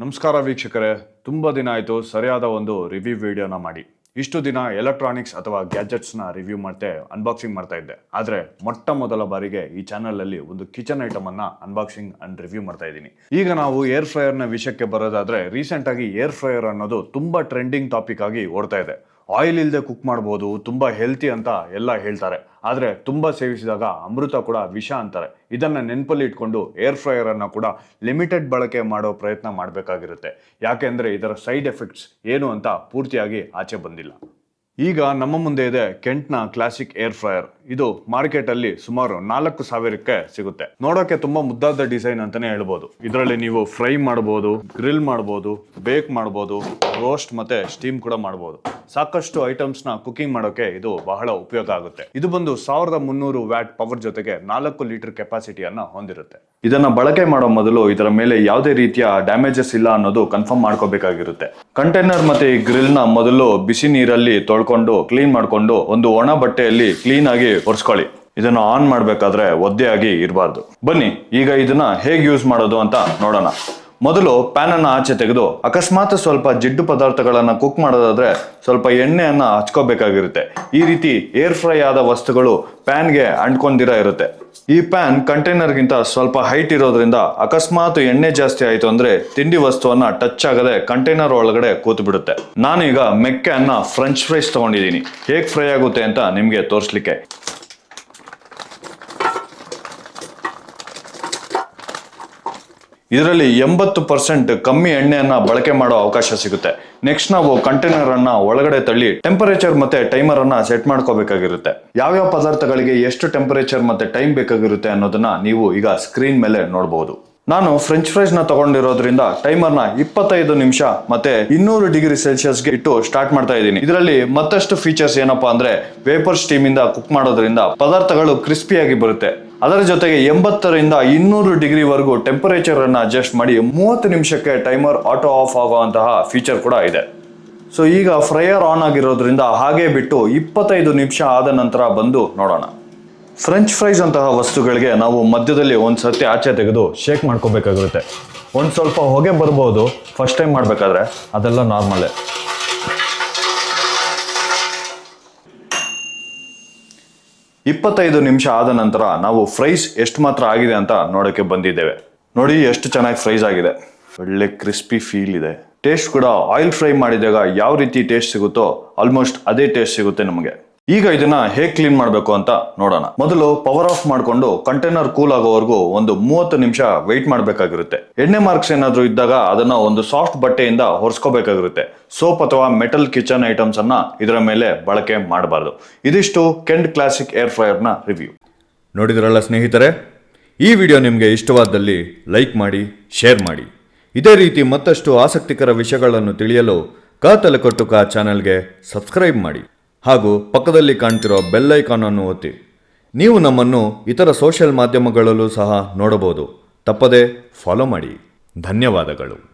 ನಮಸ್ಕಾರ ವೀಕ್ಷಕರೇ. ತುಂಬ ದಿನ ಆಯಿತು ಸರಿಯಾದ ಒಂದು ರಿವ್ಯೂ ವಿಡಿಯೋನ ಮಾಡಿ. ಇಷ್ಟು ದಿನ ಎಲೆಕ್ಟ್ರಾನಿಕ್ಸ್ ಅಥವಾ ಗ್ಯಾಜೆಟ್ಸ್ನ ರಿವ್ಯೂ ಮಾಡ್ತೆ ಅನ್ಬಾಕ್ಸಿಂಗ್ ಮಾಡ್ತಾ ಇದ್ದೆ. ಆದರೆ ಮೊಟ್ಟ ಮೊದಲ ಬಾರಿಗೆ ಈ ಚಾನಲಲ್ಲಿ ಒಂದು ಕಿಚನ್ ಐಟಮನ್ನು ಅನ್ಬಾಕ್ಸಿಂಗ್ ಅಂಡ್ ರಿವ್ಯೂ ಮಾಡ್ತಾ ಇದ್ದೀನಿ. ಈಗ ನಾವು ಏರ್ ಫ್ರೈಯರ್ನ ವಿಷಯಕ್ಕೆ ಬರೋದಾದರೆ ರೀಸೆಂಟಾಗಿ ಏರ್ ಫ್ರೈಯರ್ ಅನ್ನೋದು ತುಂಬ ಟ್ರೆಂಡಿಂಗ್ ಟಾಪಿಕ್ ಆಗಿ ಓಡ್ತಾ ಇದೆ. ಆಯಿಲ್ ಇಲ್ಲದೆ ಕುಕ್ ಮಾಡ್ಬೋದು, ತುಂಬ ಹೆಲ್ತಿ ಅಂತ ಎಲ್ಲ ಹೇಳ್ತಾರೆ. ಆದರೆ ತುಂಬ ಸೇವಿಸಿದಾಗ ಅಮೃತ ಕೂಡ ವಿಷ ಅಂತಾರೆ. ಇದನ್ನು ನೆನಪಲ್ಲಿ ಇಟ್ಕೊಂಡು ಏರ್ ಫ್ರೈಯರನ್ನು ಕೂಡ ಲಿಮಿಟೆಡ್ ಬಳಕೆ ಮಾಡೋ ಪ್ರಯತ್ನ ಮಾಡಬೇಕಾಗಿರುತ್ತೆ. ಯಾಕೆಂದರೆ ಇದರ ಸೈಡ್ ಎಫೆಕ್ಟ್ಸ್ ಏನು ಅಂತ ಪೂರ್ತಿಯಾಗಿ ಆಚೆ ಬಂದಿಲ್ಲ. ಈಗ ನಮ್ಮ ಮುಂದೆ ಇದೆ ಕೆಂಟ್ನ ಕ್ಲಾಸಿಕ್ ಏರ್ ಫ್ರೈಯರ್. ಇದು ಮಾರ್ಕೆಟಲ್ಲಿ ಸುಮಾರು ನಾಲ್ಕು ಸಾವಿರಕ್ಕೆ ಸಿಗುತ್ತೆ. ನೋಡೋಕೆ ತುಂಬಾ ಮುದ್ದಾದ ಡಿಸೈನ್ ಅಂತಾನೆ ಹೇಳ್ಬೋದು. ಇದರಲ್ಲಿ ನೀವು ಫ್ರೈ ಮಾಡ್ಬೋದು, ಗ್ರಿಲ್ ಮಾಡ್ಬೋದು, ಬೇಕ್ ಮಾಡ್ಬೋದು, ರೋಸ್ಟ್ ಮತ್ತೆ ಸ್ಟೀಮ್ ಕೂಡ ಮಾಡಬಹುದು ಸಾಕಷ್ಟು ಐಟಮ್ಸ್ನ ಕುಕಿಂಗ್ ಮಾಡೋಕೆ ಇದು ಬಹಳ ಉಪಯೋಗ ಆಗುತ್ತೆ. ಇದು ಬಂದು ಸಾವಿರದ ಮುನ್ನೂರು ವ್ಯಾಟ್ ಪವರ್ ಜೊತೆಗೆ ನಾಲ್ಕು ಲೀಟರ್ ಕೆಪಾಸಿಟಿಯನ್ನ ಹೊಂದಿರುತ್ತೆ. ಇದನ್ನ ಬಳಕೆ ಮಾಡೋ ಮೊದಲು ಇದರ ಮೇಲೆ ಯಾವುದೇ ರೀತಿಯ ಡ್ಯಾಮೇಜಸ್ ಇಲ್ಲ ಅನ್ನೋದು ಕನ್ಫರ್ಮ್ ಮಾಡ್ಕೋಬೇಕಾಗಿರುತ್ತೆ. ಕಂಟೈನರ್ ಮತ್ತೆ ಗ್ರಿಲ್ನ ಮೊದಲು ಬಿಸಿ ನೀರಲ್ಲಿ ತೊಳ್ಕೊಂಡು ಕ್ಲೀನ್ ಮಾಡ್ಕೊಂಡು ಒಂದು ಒಣ ಬಟ್ಟೆಯಲ್ಲಿ ಕ್ಲೀನ್ ಆಗಿ ಒರೆಸ್ಕೊಳ್ಳಿ. ಇದನ್ನ ಆನ್ ಮಾಡಬೇಕಾದ್ರೆ ಒದ್ದೆಯಾಗಿ ಇರಬಾರ್ದು. ಬನ್ನಿ, ಈಗ ಇದನ್ನ ಹೇಗೆ ಯೂಸ್ ಮಾಡೋದು ಅಂತ ನೋಡೋಣ. ಮೊದಲು ಪ್ಯಾನ್ ಅನ್ನ ಆಚೆ ತೆಗೆದು ಅಕಸ್ಮಾತ್ ಸ್ವಲ್ಪ ಜಿಡ್ಡು ಪದಾರ್ಥಗಳನ್ನ ಕುಕ್ ಮಾಡೋದಾದ್ರೆ ಸ್ವಲ್ಪ ಎಣ್ಣೆಯನ್ನ ಹಚ್ಕೋಬೇಕಾಗಿರುತ್ತೆ. ಈ ರೀತಿ ಏರ್ ಫ್ರೈ ಆದ ವಸ್ತುಗಳು ಪ್ಯಾನ್ಗೆ ಅಂಟ್ಕೊಂಡಿರ ಇರುತ್ತೆ. ಈ ಪ್ಯಾನ್ ಕಂಟೈನರ್ಗಿಂತ ಸ್ವಲ್ಪ ಹೈಟ್ ಇರೋದ್ರಿಂದ ಅಕಸ್ಮಾತ್ ಎಣ್ಣೆ ಜಾಸ್ತಿ ಆಯ್ತು ಅಂದ್ರೆ ತಿಂಡಿ ವಸ್ತುವನ್ನ ಟಚ್ ಆಗದೆ ಕಂಟೈನರ್ ಒಳಗಡೆ ಕೂತು ಬಿಡುತ್ತೆ ನಾನೀಗ ಮೆಕ್ಕೆ ಅನ್ನ ಫ್ರೆಂಚ್ ಫ್ರೈಸ್ ತಗೊಂಡಿದ್ದೀನಿ. ಹೇಗೆ ಫ್ರೈ ಆಗುತ್ತೆ ಅಂತ ನಿಮಗೆ ತೋರಿಸ್ಲಿಕ್ಕೆ. ಇದರಲ್ಲಿ ಎಂಬತ್ತು ಪರ್ಸೆಂಟ್ ಕಮ್ಮಿ ಎಣ್ಣೆಯನ್ನ ಬಳಕೆ ಮಾಡೋ ಅವಕಾಶ ಸಿಗುತ್ತೆ. ನೆಕ್ಸ್ಟ್ ನಾವು ಕಂಟೈನರ್ ಅನ್ನ ಒಳಗಡೆ ತಳ್ಳಿ ಟೆಂಪರೇಚರ್ ಮತ್ತೆ ಟೈಮರ್ ಅನ್ನ ಸೆಟ್ ಮಾಡ್ಕೋಬೇಕಾಗಿರುತ್ತೆ. ಯಾವ್ಯಾವ ಪದಾರ್ಥಗಳಿಗೆ ಎಷ್ಟು ಟೆಂಪರೇಚರ್ ಮತ್ತೆ ಟೈಮ್ ಬೇಕಾಗಿರುತ್ತೆ ಅನ್ನೋದನ್ನ ನೀವು ಈಗ ಸ್ಕ್ರೀನ್ ಮೇಲೆ ನೋಡಬಹುದು ನಾನು ಫ್ರೆಂಚ್ ಫ್ರೈಸ್ನ ತಗೊಂಡಿರೋದ್ರಿಂದ ಟೈಮರ್ನ ಇಪ್ಪತ್ತೈದು ನಿಮಿಷ ಮತ್ತೆ ಇನ್ನೂರು ಡಿಗ್ರಿ ಸೆಲ್ಸಿಯಸ್ಗೆ ಇಟ್ಟು ಸ್ಟಾರ್ಟ್ ಮಾಡ್ತಾ ಇದ್ದೀನಿ. ಇದರಲ್ಲಿ ಮತ್ತಷ್ಟು ಫೀಚರ್ಸ್ ಏನಪ್ಪಾ ಅಂದ್ರೆ ವೇಪರ್ ಸ್ಟೀಮ್ ಇಂದ ಕುಕ್ ಮಾಡೋದ್ರಿಂದ ಪದಾರ್ಥಗಳು ಕ್ರಿಸ್ಪಿಯಾಗಿ ಬರುತ್ತೆ. ಅದರ ಜೊತೆಗೆ ಎಂಬತ್ತರಿಂದ ಇನ್ನೂರು ಡಿಗ್ರಿವರೆಗೂ ಟೆಂಪರೇಚರ್ ಅನ್ನು ಅಡ್ಜಸ್ಟ್ ಮಾಡಿ ಮೂವತ್ತು ನಿಮಿಷಕ್ಕೆ ಟೈಮರ್ ಆಟೋ ಆಫ್ ಆಗುವಂತಹ ಫೀಚರ್ ಕೂಡ ಇದೆ. ಸೊ ಈಗ ಫ್ರೈಯರ್ ಆನ್ ಆಗಿರೋದ್ರಿಂದ ಹಾಗೆ ಬಿಟ್ಟು ಇಪ್ಪತ್ತೈದು ನಿಮಿಷ ಆದ ನಂತರ ಬಂದು ನೋಡೋಣ. ಫ್ರೆಂಚ್ ಫ್ರೈಸ್ ಅಂತಹ ವಸ್ತುಗಳಿಗೆ ನಾವು ಮಧ್ಯದಲ್ಲಿ ಒಂದು ಸತಿ ಆಚೆ ತೆಗೆದು ಶೇಕ್ ಮಾಡ್ಕೋಬೇಕಾಗಿರುತ್ತೆ. ಒಂದು ಸ್ವಲ್ಪ ಹೊಗೆ ಬರ್ಬೋದು ಫಸ್ಟ್ ಟೈಮ್ ಮಾಡಬೇಕಾದ್ರೆ ಅದೆಲ್ಲ ನಾರ್ಮಲೇ ಇಪ್ಪತ್ತೈದು ನಿಮಿಷ ಆದ ನಂತರ ನಾವು ಫ್ರೈಸ್ ಎಷ್ಟು ಮಾತ್ರ ಆಗಿದೆ ಅಂತ ನೋಡೋಕ್ಕೆ ಬಂದಿದ್ದೇವೆ. ನೋಡಿ ಎಷ್ಟು ಚೆನ್ನಾಗಿ ಫ್ರೈಸ್ ಆಗಿದೆ. ಒಳ್ಳೆ ಕ್ರಿಸ್ಪಿ ಫೀಲ್ ಇದೆ. ಟೇಸ್ಟ್ ಕೂಡ ಆಯಿಲ್ ಫ್ರೈ ಮಾಡಿದಾಗ ಯಾವ ರೀತಿ ಟೇಸ್ಟ್ ಸಿಗುತ್ತೋ ಆಲ್ಮೋಸ್ಟ್ ಅದೇ ಟೇಸ್ಟ್ ಸಿಗುತ್ತೆ ನಮಗೆ. ಈಗ ಇದನ್ನ ಹೇಗೆ ಕ್ಲೀನ್ ಮಾಡಬೇಕು ಅಂತ ನೋಡೋಣ. ಮೊದಲು ಪವರ್ ಆಫ್ ಮಾಡಿಕೊಂಡು ಕಂಟೈನರ್ ಕೂಲ್ ಆಗೋವರೆಗೂ ಒಂದು ಮೂವತ್ತು ನಿಮಿಷ ವೆಯ್ಟ್ ಮಾಡಬೇಕಾಗಿರುತ್ತೆ. ಎಣ್ಣೆ ಮಾರ್ಕ್ಸ್ ಏನಾದರೂ ಇದ್ದಾಗ ಅದನ್ನ ಒಂದು ಸಾಫ್ಟ್ ಬಟ್ಟೆಯಿಂದ ಹೊರಿಸ್ಕೋಬೇಕಾಗಿರುತ್ತೆ ಸೋಪ್ ಅಥವಾ ಮೆಟಲ್ ಕಿಚನ್ ಐಟಮ್ಸ್ ಅನ್ನ ಇದರ ಮೇಲೆ ಬಳಕೆ ಮಾಡಬಾರ್ದು. ಇದಿಷ್ಟು ಕೆಂಡ್ ಕ್ಲಾಸಿಕ್ ಏರ್ ಫ್ರೈಯರ್ನ ರಿವ್ಯೂ ನೋಡಿದ್ರಲ್ಲ ಸ್ನೇಹಿತರೆ? ಈ ವಿಡಿಯೋ ನಿಮಗೆ ಇಷ್ಟವಾದಲ್ಲಿ ಲೈಕ್ ಮಾಡಿ, ಶೇರ್ ಮಾಡಿ. ಇದೇ ರೀತಿ ಮತ್ತಷ್ಟು ಆಸಕ್ತಿಕರ ವಿಷಯಗಳನ್ನು ತಿಳಿಯಲು ಕಾ ತಲೆಕೊಟ್ಟು ಕಾ ಚಾನೆಲ್ಗೆ ಸಬ್ಸ್ಕ್ರೈಬ್ ಮಾಡಿ. ಹಾಗೂ ಪಕ್ಕದಲ್ಲಿ ಕಾಣ್ತಿರೋ ಬೆಲ್ ಐಕಾನ್ ಅನ್ನು ಒತ್ತಿ. ನೀವು ನಮ್ಮನ್ನು ಇತರ ಸೋಷಿಯಲ್ ಮಾಧ್ಯಮಗಳಲ್ಲೂ ಸಹ ನೋಡಬಹುದು. ತಪ್ಪದೇ ಫಾಲೋ ಮಾಡಿ. ಧನ್ಯವಾದಗಳು.